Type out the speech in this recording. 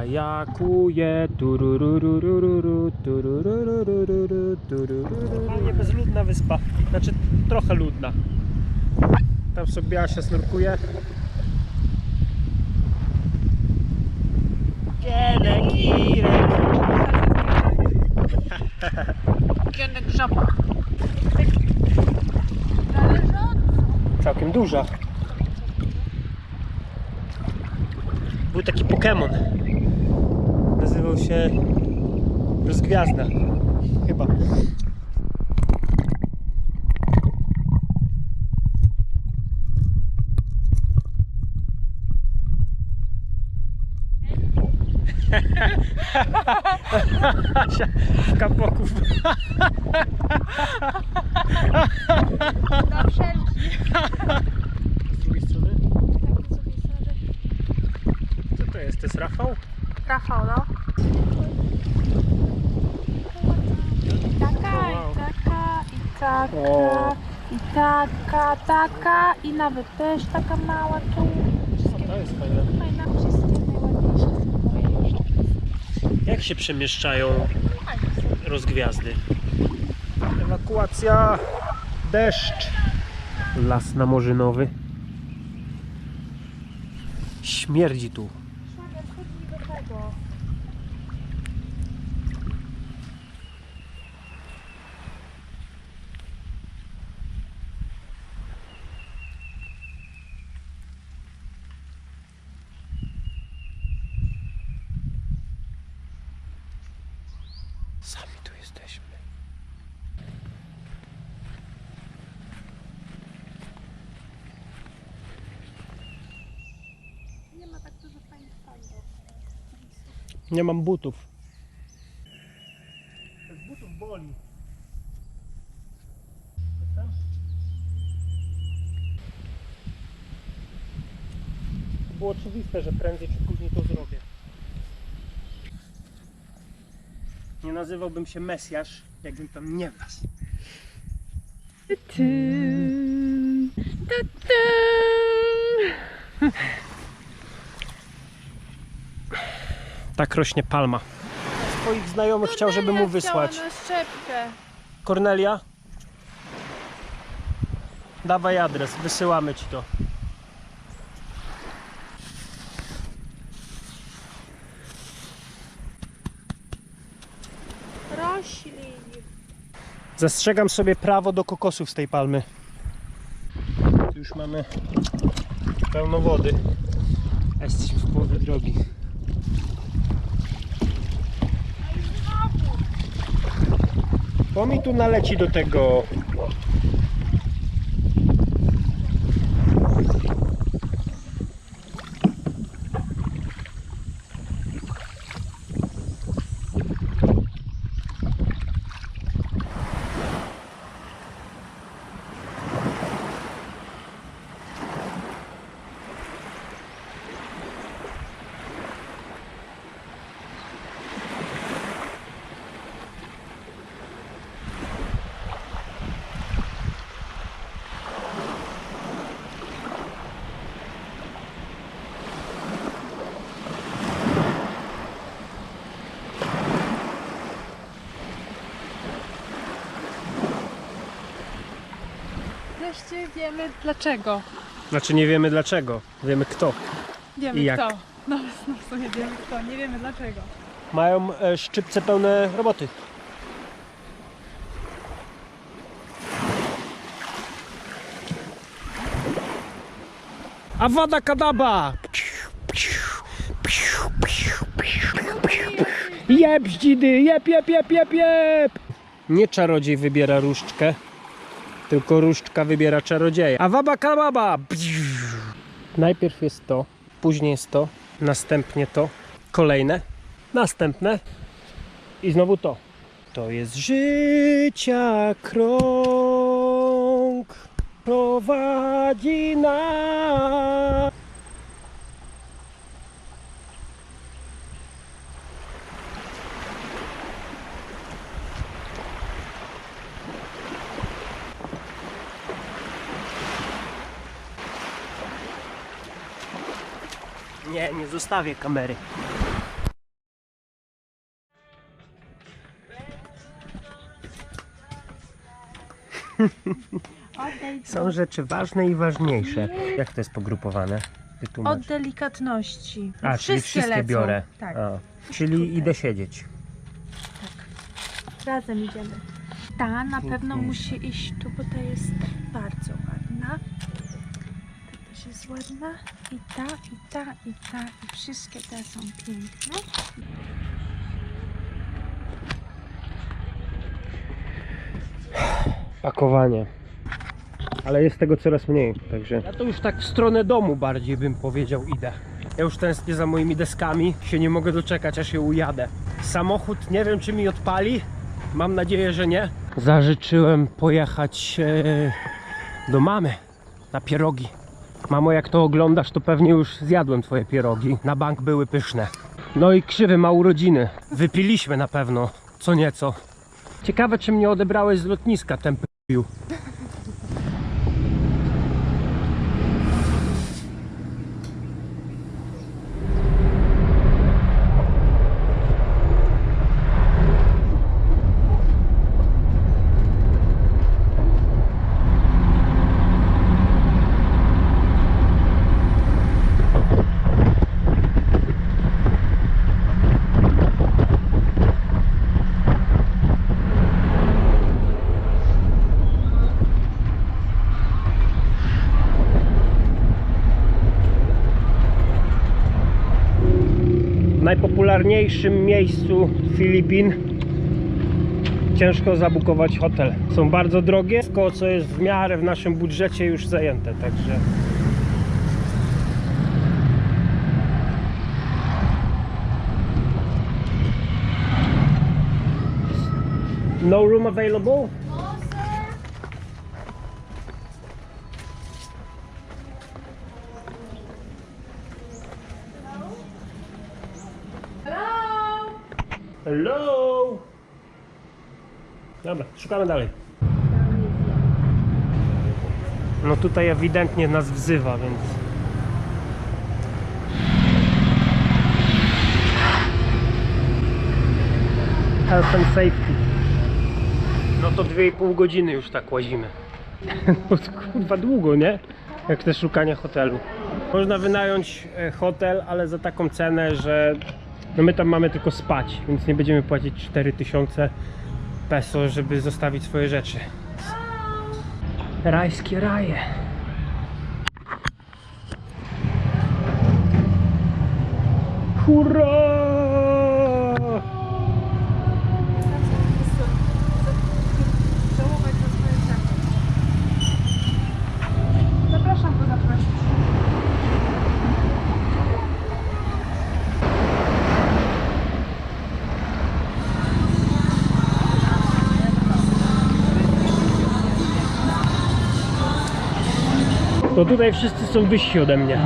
Kajakuje turururururu, turururururu, tururururu. Normalnie bezludna wyspa. Znaczy trochę ludna. Tam sobie Asia snurkuje. Kienek, Irek. Kienek żaba. Całkiem duża. Był taki Pokémon. Się Rozgwiazda. Chyba. Asia w kapoków. na wszelki. Z drugiej strony. Takie sobie sorry. Co to jest? To jest Rafał? Rafał, no. Taka, i taka, i taka, i taka, taka, i nawet też taka mała tu. Wszystkie To jest fajne. fajne, wszystkie najładniejsze są moje już. Jak się przemieszczają Fajne są. rozgwiazdy? Ewakuacja, deszcz, las namorzynowy. Śmierdzi tu. Szwagier, chodź do tego. Sami tu jesteśmy. Nie ma tak dużo fajnych. Nie mam butów. Z butów boli. Było oczywiste, że prędzej czy później to zrobię. Nie nazywałbym się Mesjasz, jakbym tam nie wlazł. Tak rośnie palma. Swoich znajomych chciał, żeby mu wysłać. na szczepkę. Kornelia? Dawaj adres, wysyłamy ci to. Roślin. Zastrzegam sobie prawo do kokosów z tej palmy. Tu już mamy pełno wody. A jesteśmy w połowie drogi. Bo mi tu naleci do tego. Wreszcie wiemy dlaczego. Znaczy nie wiemy dlaczego, wiemy kto. Wiemy I jak? kto. No, no w sumie wiemy kto, nie wiemy dlaczego. Mają e, szczypce pełne roboty. Awada kadaba! Jeb zdzidy, jeb, jeb, jeb, jeb, jeb! Nie czarodziej wybiera różdżkę, tylko różdżka wybiera czarodzieja. Awaba kababa! Najpierw jest to, później jest to, następnie to, kolejne, następne i znowu to. To jest życia krąg, prowadzi nas. Nie, nie zostawię kamery. Są rzeczy ważne i ważniejsze. Jak to jest pogrupowane? Ty od delikatności. A, czyli wszystkie lecą. biorę. Tak, A, czyli Tutaj. idę siedzieć. Tak. razem idziemy. Ta na pewno musi iść tu, bo ta jest bardzo ładna. Też jest ładna. I ta, i ta, i ta, i wszystkie te są piękne. Pakowanie. Ale jest tego coraz mniej, także... Ja to już tak w stronę domu bardziej bym powiedział idę. Ja już tęsknię za moimi deskami, się nie mogę doczekać aż je ujadę. Samochód nie wiem czy mi odpali, mam nadzieję, że nie. Zażyczyłem pojechać e, do mamy na pierogi. Mamo, jak to oglądasz, to pewnie już zjadłem twoje pierogi. Na bank były pyszne. No i krzywy ma urodziny. Wypiliśmy na pewno, co nieco. Ciekawe, czy mnie odebrałeś z lotniska, ten. Najpopularniejszym miejscu Filipin ciężko zabukować hotel. Są bardzo drogie, wszystko co jest w miarę w naszym budżecie już zajęte, także No room available? Hello! Dobra, szukamy dalej. No tutaj ewidentnie nas wzywa, więc... Health and safety. No to 2,5 godziny już tak łazimy. No kurwa długo, nie? Jak te szukanie hotelu. Można wynająć e, hotel, ale za taką cenę, że no my tam mamy tylko spać, więc nie będziemy płacić 4000 peso, żeby zostawić swoje rzeczy. Rajskie raje. Hurra! Tutaj wszyscy są wyżsi ode mnie.